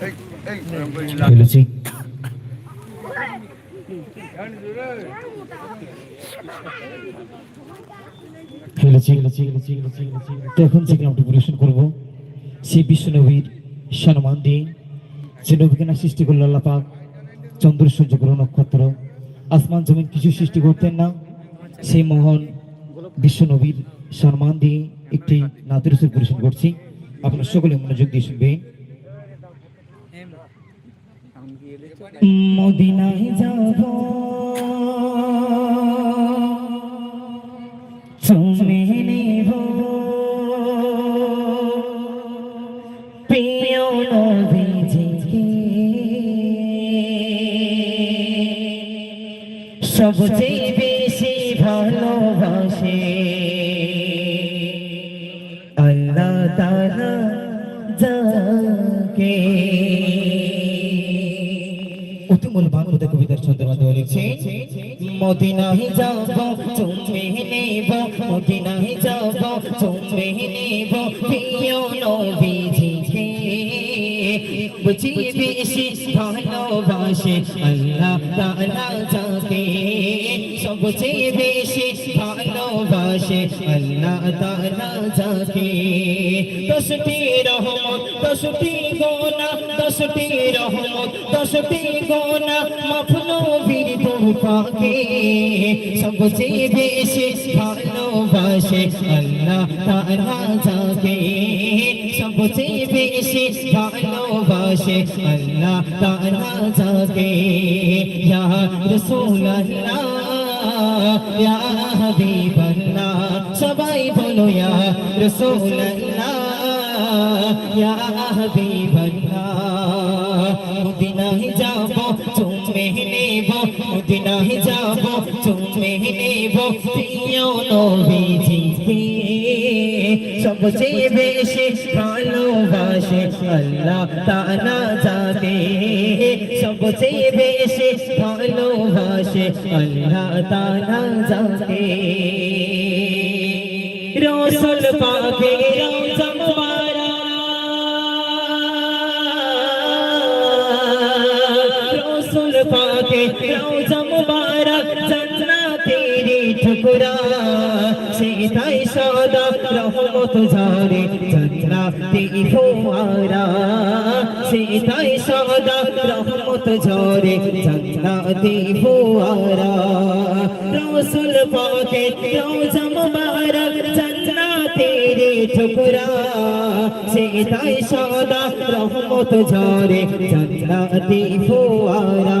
আমরা পরিবেশন করব। সেই বিশ্ব নবীর সম্মান দিয়ে। সৃষ্টি করল আল্লাহ চন্দ্র, সূর্য, গ্রহ, নক্ষত্র। আসমান, জমিন কিছু সৃষ্টি করতেন না। সেই মহান বিশ্ব নবীর সম্মান দিয়ে একটি নাতের পরিবেশন করছি। আপনারা সকলে মনোযোগ দিয়ে শুনবেন। মদিনায় যাব। চুমে বুঝি বেশি ভালোবাসে। আল্লাহ তাআলা যাকে সবচেয়ে বেশি ভালোবাসে। আল্লাহ তাআলা যাকে দশটি রহমত, দশটি গোনা যাকে সবচেয়ে বেশি ভালোবাসে আল্লাহ তাআলা যাকে ইয়া রাসূলুল্লাহ ইয়া হাবিবাল্লাহ সবাই বলো ইয়া রাসূলুল্লাহ ইয়া হাবিবাল্লাহ মদিনায় যাব চুমে নেব মদিনায় যাব চুমে নেব প্রিয় নবীজিকে সবচেয়ে বেশি ভালোবাসে আল্লাহ তাআলা যাকে সবচেয়ে বেশি ভালোবাসে আল্লাহ তাআলা যাকে রসুল পাকে রওজা মুবারক রসুল পাকে রওজা মুবারক জান্নাতেরি ঠুকরা সেটাই সদা রহমত ঝরে জান্নাতি ফোয়ারা। সেটাই সদা রহমত ঝরে জান্নাতি ফোয়ারা। রসুল পাকে রওজা মুবারক জান্নাতেরি ঠুকরা। সেটাই সদা রহমত ঝরে জান্নাতি ফোয়ারা।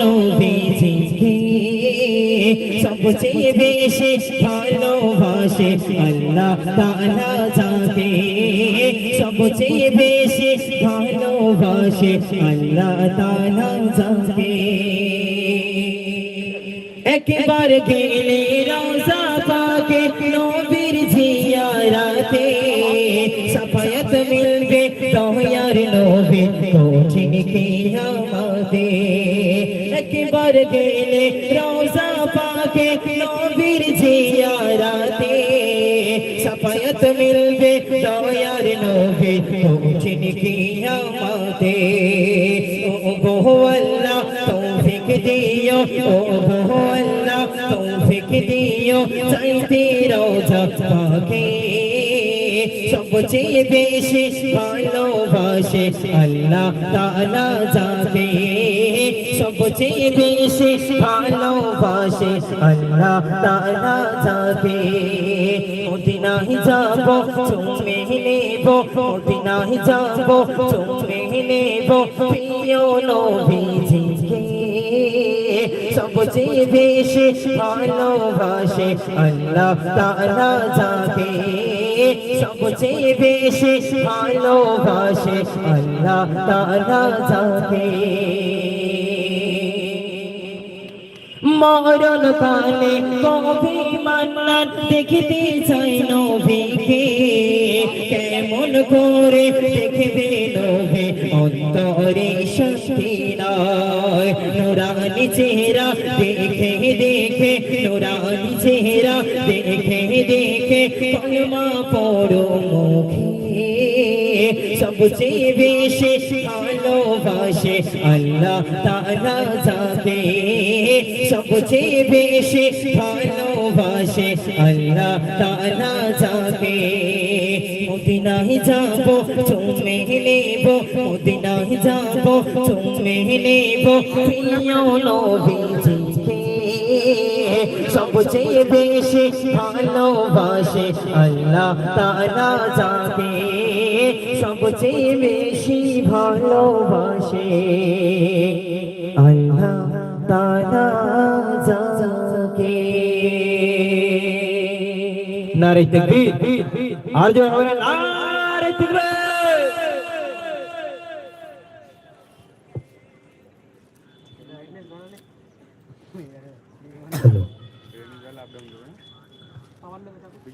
নবীজিকে সবচেয়ে বেশি ভালোবাসে আল্লাহ তাআলা যাকে। সবচেয়ে বেশি ভালোবাসে আল্লাহ তাআলা যাকে। একবার গেলে রোজা পাকে নবীর জিয়ারাতে। সফায়ত মিলবে দয়ার নবী কঠিন কিয়ামতে একবার গেলে রোজা পাকে নবীর জিয়ারাতে সফায়ত মিলবে দয়ার নবী কঠিন কিয়ামতে ও গো আল্লাহ তৌফিক দিও ও গো আল্লাহ তৌফিক দিও চাইতে রোজা পাকে সবচেয়ে বেশি ভালোবাসে আল্লাহ তাআলা যাকে। সবচেয়ে বেশি ভালোবাসে আল্লাহ তাআলা যাকে। মদিনায় যাব চুমে নেব, মদিনায় যাব চুমে নেব, প্রিয় নবীজিকে। সবচেয়ে বেশি ভালোবাসে আল্লাহ তাআলা যাকে। সবচেয়ে বেশি ভালোবাসে আল্লাহ তারা যাকে মরণ কালে কবি মান্নান দেখিতে চাই নবীকে? কেমন করে দেখবে নবে? অন্তরে শক্তি নয়। নুরানি চেহারা দেখে দেখে নুরানি চেহারা দেখে দেখে, কলমা পড়ো মুখে। সবচেয়ে বেশি ভালোবাসে আল্লাহ তারা যাকে সবচেয়ে বেশি ভালোবাসে, আল্লাহ তারা যাকে। মদিনায় যাব চুমে নেব, মদিনায় যাব চুমে নেব। প্রিয় নবীজিকে সবচেয়ে বেশি ভালোবাসে আল্লাহ তারা যাকে। সবচেয়ে বেশি ভালোবাসে আল্লাহ তারা যাকে। নারে তাকবীর। আর নারে তাকবীর।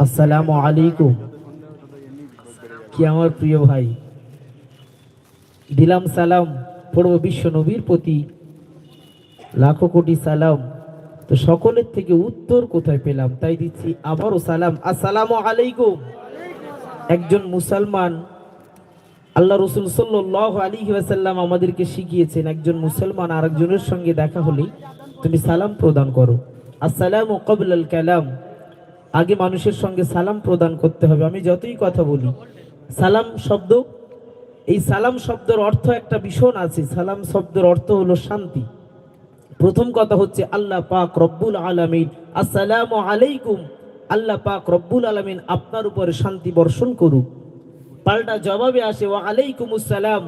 আসসালামু আলাইকুম। কি আমার প্রিয় ভাই? দিলাম সালাম পড়ব বিশ্ব নবীর প্রতি লাখো কোটি সালাম। তো সকলের থেকে উত্তর কোথায় পেলাম? তাই দিচ্ছি আবারও সালাম। আসসালামু আলাইকুম। একজন মুসলমান, আল্লাহ রসুল সাল্লাহ আলী ওয়াসাল্লাম আমাদেরকে শিখিয়েছেন, একজন মুসলমান আরেকজনের সঙ্গে দেখা হলেই তুমি সালাম প্রদান করো। আসসালামু কবলাল কালাম। আগে মানুষের সঙ্গে সালাম প্রদান করতে হবে, আমি যতই কথা বলি। সালাম শব্দ, এই সালাম শব্দের অর্থ একটা ভীষণ আছে। সালাম শব্দের অর্থ হলো শান্তি। প্রথম কথা হচ্ছে, আল্লাহ পাক রব্বুল আলামিন, আসসালামু আলাইকুম, আল্লাহ পাক রব্বুল আলামিন আপনার উপরে শান্তি বর্ষণ করুক। পাল্টা জবাবে আসে ও আলাইকুম আসসালাম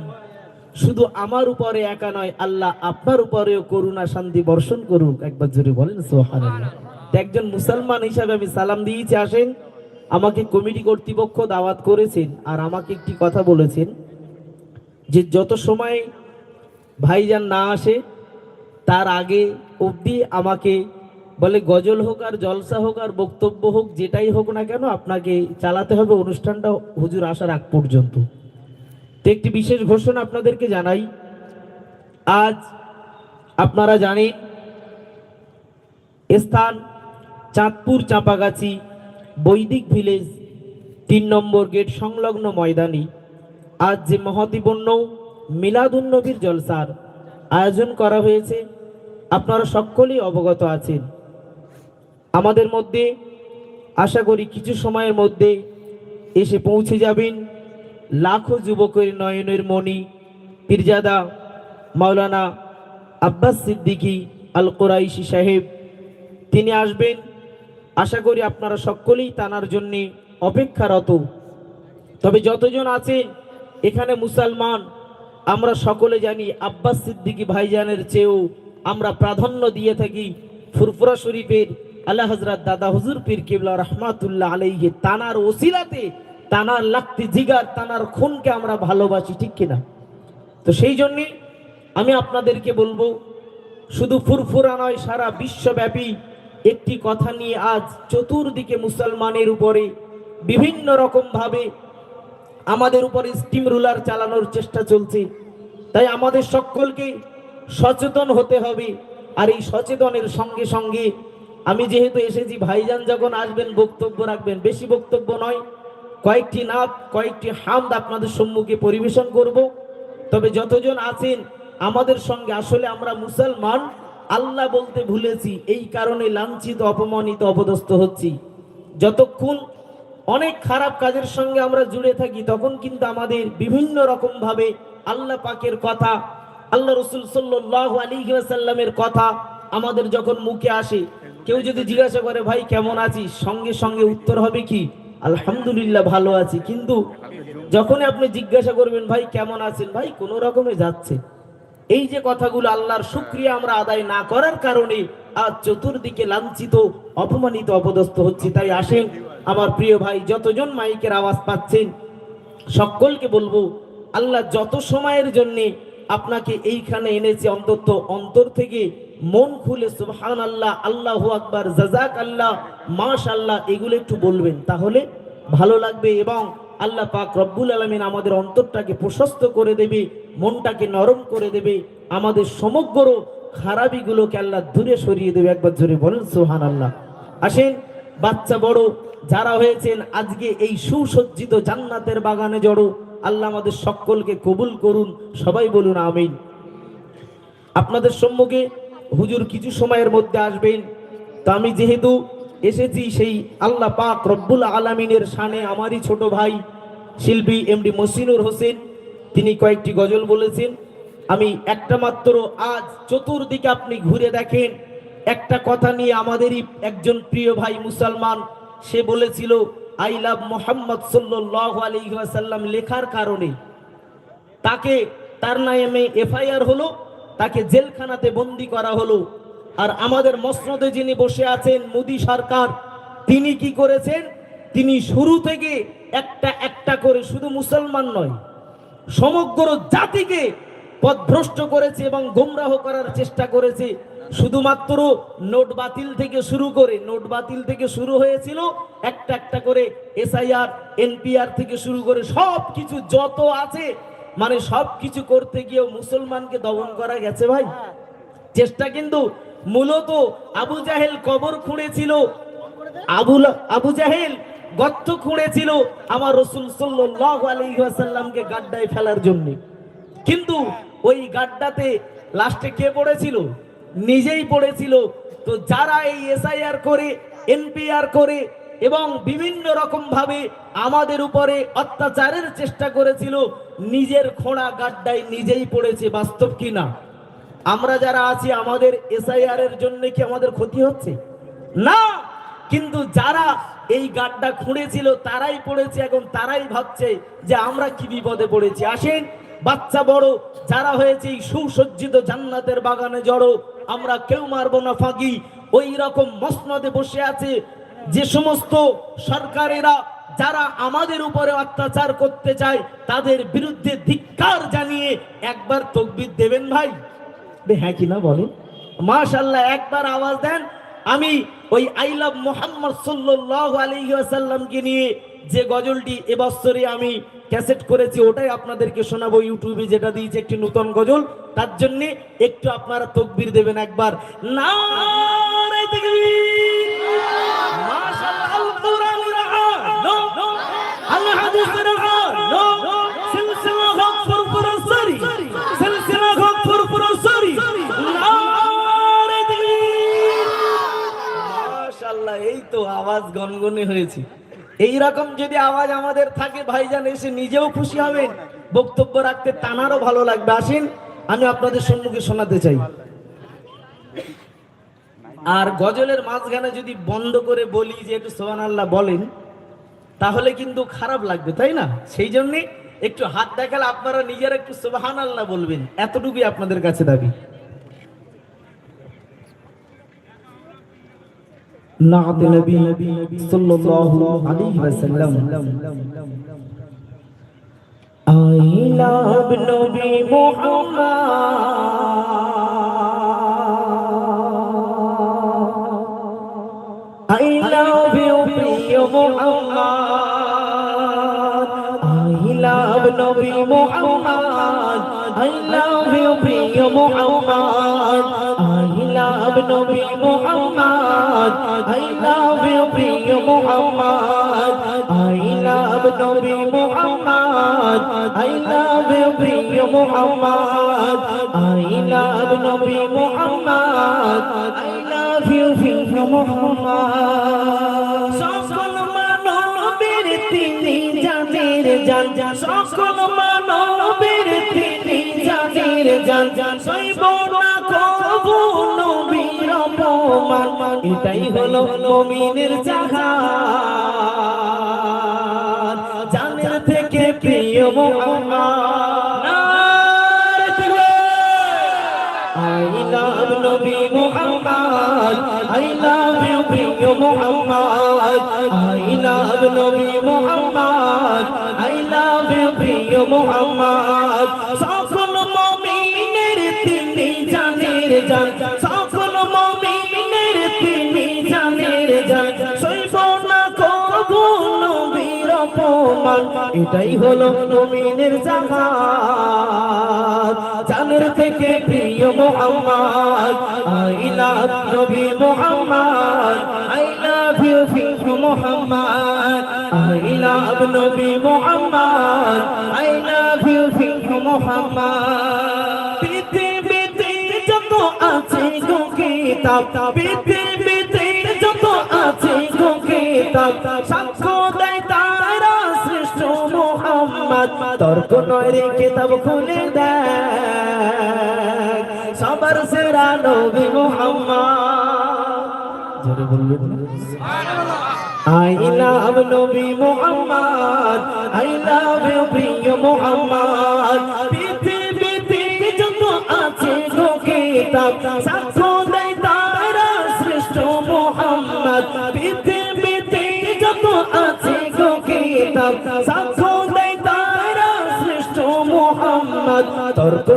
শুধু আমার উপরে একা নয়, আল্লাহ আপনার উপরেও করুণা, শান্তি বর্ষণ করুক। একবার জোরে বলেন তো একজন মুসলমান হিসাবে আমি সালাম দিয়েছি, আসেন। আমাকে কমিটি কর্তৃপক্ষ দাওয়াত করেছেন আর আমাকে একটি কথা বলেছেন যে যত সময় ভাইজান না আসে, তার আগে অবধি আমাকে বলে গজল হোক আর জলসা হোক আর বক্তব্য হোক, যেটাই হোক না কেন, আপনাকে চালাতে হবে। অনুষ্ঠানটা হুজুর আসার আগ পর্যন্ত। তো একটি বিশেষ ঘোষণা আপনাদেরকে জানাই। আজ আপনারা জানেন, স্থান চাঁদপুর চাপাগাছি বৈদিক ভিলেজ তিন নম্বর গেট সংলগ্ন ময়দানে। আজ যে মহাতিপন্ন মিলাদুন্নবীর জলসার আয়োজন করা হয়েছে, আপনারা সকলেই অবগত আছেন। আমাদের মধ্যে, আশা করি কিছু সময়ের মধ্যে এসে পৌঁছে যাবেন। লাখো যুবকের নয়নের মণি, পীরজাদা মাওলানা আব্বাস সিদ্দিকী আল কোরাইশি সাহেব। তিনি আসবেন। আশা করি আপনারা সকলেই তানার জন্য অপেক্ষারত। তবে যতজন আছেন এখানে মুসলমান, আমরা সকলে জানি আব্বাস সিদ্দিকী ভাইজানের চেয়েও আমরা প্রাধান্য দিয়ে থাকি ফুরফুরা শরীফের আল্লাহ হজরত দাদা হুজুর পীর কিবলা রহমাতুল্লাহ আলাইহি তানার ওসিলাতে তানার লাক্তি জিগার, তানার খুনকে আমরা ভালোবাসি, ঠিক কিনা? তো সেই জন্যে আমি আপনাদেরকে বলব, শুধু ফুরফুরা নয়, সারা বিশ্বব্যাপী একটি কথা নিয়ে আজ চতুর্দিকে মুসলমানের উপরে বিভিন্ন রকম ভাবে আমাদের উপরে স্টিম রুলার চালানোর চেষ্টা চলছে। তাই আমাদের সকলকে সচেতন হতে হবে। আর এই সচেতনের সঙ্গে সঙ্গে আমি যেহেতু এসেছি, ভাইজান যখন আসবেন, বক্তব্য রাখবেন। বেশি বক্তব্য নয় কয়েকটি নাত কয়েকটি হামদ আপনাদের সম্মুখে পরিবেশন করব। তবে যতজন আছেন, আমাদের সঙ্গে আসলে আমরা মুসলমান, আল্লাহ বলতে ভুলেছি, এই কারণে লাঞ্ছিত, অপমানিত, অপদস্থ হচ্ছি। যতক্ষণ অনেক খারাপ কাজের সঙ্গে আমরা জুড়ে থাকি, তখন কিন্তু আমাদের বিভিন্ন রকম ভাবে আল্লাহ পাকের কথা, আল্লাহ রসুল সাল্লাহ আলী সাল্লামের কথা আমাদের যখন মুখে আসে, কেউ যদি জিজ্ঞাসা করে, ভাই, কেমন আছিস? সঙ্গে সঙ্গে উত্তর হবে কি? আলহামদুলিল্লাহ ভালো আছি। কিন্তু যখনই আপনি জিজ্ঞাসা করবেন, ভাই, কেমন আছেন? ভাই, কোনো রকমে যাচ্ছে। এই যে কথাগুলো আল্লাহর শুক্রিয়া আমরা আদায় না করার কারণে আজ চতুর্দিকে লাঞ্ছিত, অপমানিত, অপদস্থ হচ্ছে, তাই আসেন, আমার প্রিয় ভাই, যতজন মাইকের আওয়াজ পাচ্ছেন, সকলকে বলব, আল্লাহ যত সময়ের জন্যে আপনাকে এইখানে এনেছে অন্তত অন্তর থেকে মন খুলে সুবহান আল্লাহ আল্লাহ আকবার জাজাক আল্লাহ মাশ আল্লাহ এগুলো একটু বলবেন। তাহলে ভালো লাগবে এবং আল্লাহ পাক রব্বুল আলমিন আমাদের অন্তরটাকে প্রশস্ত করে দেবে, মনটাকে নরম করে দেবে, আমাদের সমগ্র খারাপিগুলোকে আল্লাহ দূরে সরিয়ে দেবে। একবার জোরে বলেন সুহান আল্লাহ আসেন, বাচ্চা বড়, যারা হয়েছেন, আজকে এই সুসজ্জিত জান্নাতের বাগানে জড়ো, আল্লাহ আমাদের সকলকে কবুল করুন, সবাই বলুন আমিন। আপনাদের সম্মুখে হুজুর কিছু সময়ের মধ্যে আসবেন। তা আমি যেহেতু এসেছি, সেই আল্লাহ পাক রব্বুল আলমিনের শানে আমারই ছোট ভাই শিল্পী এমডি মসিনুর হোসেন, তিনি কয়েকটি গজল বলেছেন। আমি একটা মাত্র আজ চতুর্দিকে আপনি ঘুরে দেখেন। একটা কথা নিয়ে আমাদেরই একজন প্রিয় ভাই মুসলমান, সে বলেছিল, আই লাভ মোহাম্মদ সাল্লাহ আলহিহাসাল্লাম লেখার কারণে। তাকে, তার নামে এফআইআর হলো। তাকে জেলখানাতে বন্দি করা হলো। আর আমাদের মসনদে যিনি বসে আছেন, মোদি সরকার, তিনি কি করেছেন? তিনি শুরু থেকে একটা একটা করে শুধু মুসলমান নয়, সমগ্র জাতিকে পথভ্রষ্ট করেছে এবং গোমরাহ করার চেষ্টা করেছে। শুধুমাত্র নোট বাতিল থেকে শুরু করে, নোট বাতিল থেকে শুরু হয়েছিল একটা একটা করে এসআইআর, এনপিআর থেকে শুরু করে সব কিছু যত আছে মানে সব কিছু করতে গিয়েও মুসলমানকে দমন করা গেছে ভাই। চেষ্টা কিন্তু মূলত আবু জাহেল কবর খুঁড়েছিল। আবুল আবু জাহেল গর্ত খুঁড়েছিল আমার রসুল সাল্লাল্লাহু আলাইহি ওয়াসাল্লামকে গাড্ডায় ফেলার জন্য। কিন্তু ওই গাড্ডাতে লাস্টে কে পড়েছিল? নিজেই পড়েছিল। তো যারা এই এসআইআর করে, এনপিআর করে এবং বিভিন্ন রকম ভাবে আমাদের উপরে অত্যাচারের চেষ্টা করেছিল, নিজের খোঁড়া গাড্ডায় নিজেই পড়েছে, বাস্তব কি না? আমরা যারা আছি, আমাদের এসআইআর এর জন্য কি আমাদের ক্ষতি হচ্ছে? না! কিন্তু যারা এই গাড্ডা খুঁড়েছিল, তারাই পড়েছে এখন তারাই ভাবছে যে আমরা কি বিপদে পড়েছি। আসেন, বাচ্চা বড়, যারা হয়েছে সুসজ্জিত জান্নাতের বাগানে জড়ো, আমরা কেউ মারবো না ফাঁকি। ওই রকম মসনদে বসে আছে যে সমস্ত সরকারেরা যারা আমাদের উপরে অত্যাচার করতে চায়, তাদের বিরুদ্ধে ধিক্কার জানিয়ে একবার তকবির দেবেন ভাই। হ্যাঁ কি না বলেন? মাশাল্লাহ একবার আওয়াজ দেন। আমি ওই আই লাভ মোহাম্মদ সাল্লাল্লাহু আলাইহি ওয়াসাল্লামকে নিয়ে যে গজলটি এবছরে আমি ক্যাসেট করেছি, ওটাই আপনাদেরকে শোনাবো। ইউটিউবে যেটা দিয়েছে একটি নতুন গজল, তার জন্যে একটু আপনারা তকবির দেবেন একবার। নারে আওয়াজ গনগনে হয়েছে। এই রকম যদি আওয়াজ আমাদের থাকে, ভাইজান, এসে নিজেও খুশি হবেন। বক্তব্য রাখতে টানারও ভালো লাগবে। আসেন, আমি আপনাদের সম্মুখে শোনাতে চাই। আর গজলের মাঝখানে যদি বন্ধ করে বলি যে একটু সোহান আল্লাহ বলেন, তাহলে কিন্তু খারাপ লাগবে, তাই না? সেই জন্যে একটু হাত দেখালে আপনারা নিজেরা একটু সোহান আল্লাহ বলবেন। এতটুকুই আপনাদের কাছে দাবি। নাত নবী সাল্লাল্লাহু আলাইহি ওয়াসাল্লাম। আই লাভ নবী মুহাম্মদ। আই প্রিয় মুহাম্মদ। আই নবী মুহাম্মদ। আই প্রিয় মুহাম্মদ। নবী মুহাম্মদ, আই লাভ ইউ প্রিয় মুহাম্মদ, আই লাভ নবী মুহাম্মদ, আই লাভ ইউ প্রিয় মুহাম্মদ, আই লাভ নবী মুহাম্মদ, আই লাভ ইউ প্রিয় মুহাম্মদ। সকল মানবের তিনি জানের জান, সকল মানবের তিনি জানের জান, সইব না কবু নবীর অপমান, এটাই হলো মুমিনের জাহান। জানের থেকে প্রিয় মুহাম্মদ I love নবী মোহাম্মদ I love you প্রিয় মোহাম্মদ। সকল মুমিনের তিনি জানের জান অপমান এটাই হলো মুমিনের জামাত জানের থেকে প্রিয় মোহাম্মদ, আই লাভ নবী মোহাম্মদ, আই লাভ ইউ প্রিয় মোহাম্মদ, আই লাভ নবী মোহাম্মদ, আই লাভ ইউ প্রিয় মোহাম্মদ। পৃথিবীতে যত আছে গো কিতাব, পৃথিবীতে যত আছে গো কিতাব মোহাম্মদ, তর্ক নয় রে, কিতাব খুলে দেয় সবার সেরা নবী মোহাম্মদ। জোরে বলবেন প্রিয় মোহাম্মদ। পৃথিবীতে যত আছে গো কিতাব দেয় শ্রেষ্ঠ মোহাম্মদ। পৃথিবীতে যত আছে গো কিতাব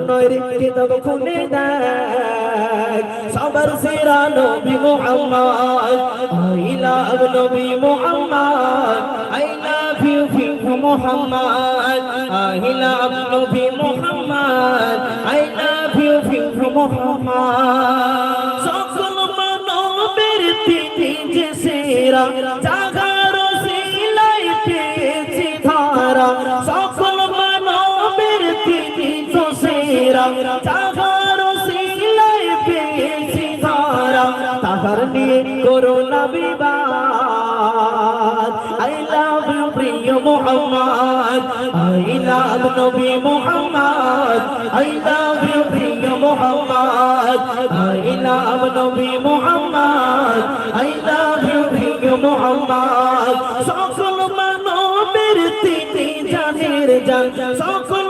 নয় রে কিতাব খুলে দেয় সবার সেরা নবী মোহাম্মদ I love নবী মোহাম্মদ I love you প্রিয় মোহাম্মদ I love নবী মোহাম্মদ love you প্রিয় মোহাম্মদ। সকল মানবের তিনি যে সেরা জাগার সেরা জাগার শিলাই পেয়েছি ধারা তাহার নিয়ে করোনা বিবাদ আই লাভ ইউ প্রিয় মোহাম্মদ আই সকল মানবের তিনি জানের জান, সকল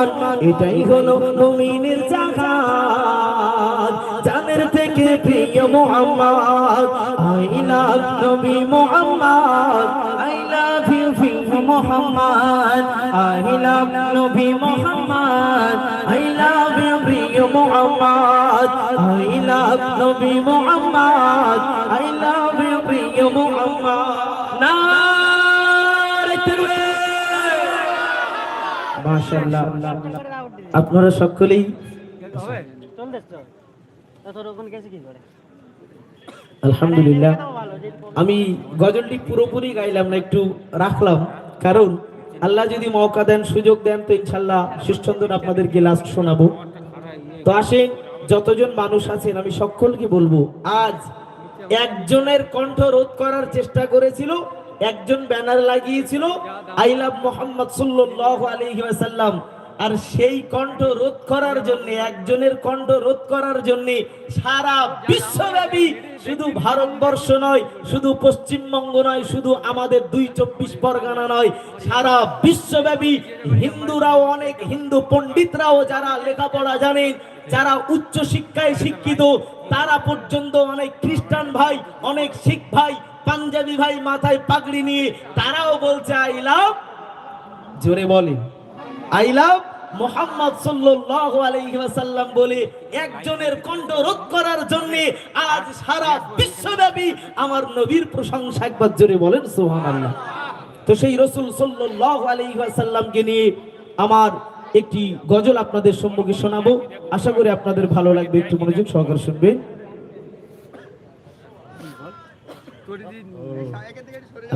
অপমান এটাই হলো মুমিনের জাহাজ জানের থেকে প্রিয় মোহাম্মদ, আই লাভ নবী মোহাম্মদ, আই লাভ ইউ প্রিয় মোহাম্মদ, আই লাভ নবী মোহাম্মদ, আই লাভ ইউ প্রিয় মোহাম্মদ, আই লাভ নবী মোহাম্মদ, আই লাভ ইউ প্রিয় মোহাম্মদ। মাশাআল্লাহ। আপনারা সকলেই আলহামদুলিল্লাহ। আমি গজলটি পুরোপুরি গাইলাম না একটু রাখলাম। কারণ আল্লাহ যদি মৌকা দেন সুযোগ দেন তো ইনশাল্লাহ সুস্থন্দর আপনাদেরকে লাস্ট শোনাবো। তো আসেন যতজন মানুষ আছেন আমি সকলকে বলব আজ একজনের কণ্ঠ রোধ করার চেষ্টা করেছিল একজন ব্যানার লাগিয়েছিল, আই লাভ মোহাম্মদ সাল্লাল্লাহু আলাইহি ওয়াসাল্লাম। আর সেই কণ্ঠ রোধ করার জন্য, একজনের কণ্ঠ রোধ করার জন্য সারা বিশ্বব্যাপী শুধু ভারতবর্ষ নয়, শুধু পশ্চিমবঙ্গ নয়, শুধু আমাদের দুই চব্বিশ পরগনা নয়, সারা বিশ্বব্যাপী হিন্দুরাও অনেক হিন্দু পণ্ডিতরাও যারা লেখাপড়া জানেন, যারা উচ্চ শিক্ষায় শিক্ষিত, তারা পর্যন্ত অনেক খ্রিস্টান ভাই, অনেক শিখ ভাই পাঞ্জাবি ভাই মাথায় পাগড়ি নিয়ে তারাও বলছে আই লাভ জোরে বলে। আই লাভ মোহাম্মদ বলে, একজনের কণ্ঠ রোধ করার আজ সারা বিশ্বব্যাপী আমার নবীর প্রশংসা একবার জোরে বলেন তো সেই রসুল নিয়ে আমার একটি গজল আপনাদের সম্মুখে শোনাবো। আশা করি আপনাদের ভালো লাগবে, একটু মনোযোগ সহকারে শুনবেন।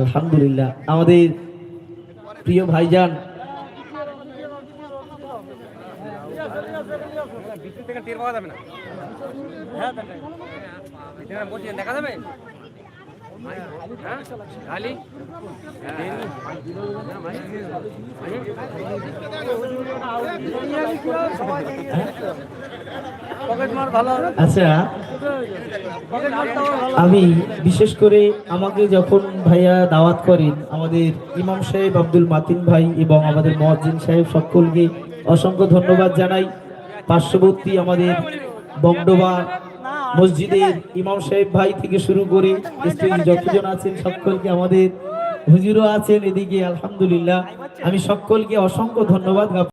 আলহামদুলিল্লাহ। আমাদের প্রিয় ভাইজান। থেকে টের পাওয়া যাবে না হ্যাঁ দেখা যাবে? আচ্ছা আমি বিশেষ করে আমাকে যখন ভাইয়া দাওয়াত করেন, আমাদের ইমাম সাহেব আব্দুল মাতিন ভাই এবং আমাদের মহাজিন সাহেব সকলকে অসংখ্য ধন্যবাদ জানাই। পার্শ্ববর্তী আমাদের বংডোবা মসজিদের ইমাম সাহেব ভাই থেকে শুরু করে স্টেজে যতজন আছেন সকলকে আমাদের হুজুরও আছেন এদিকে আলহামদুলিল্লাহ। আমি সকলকে অসংখ্য ধন্যবাদ।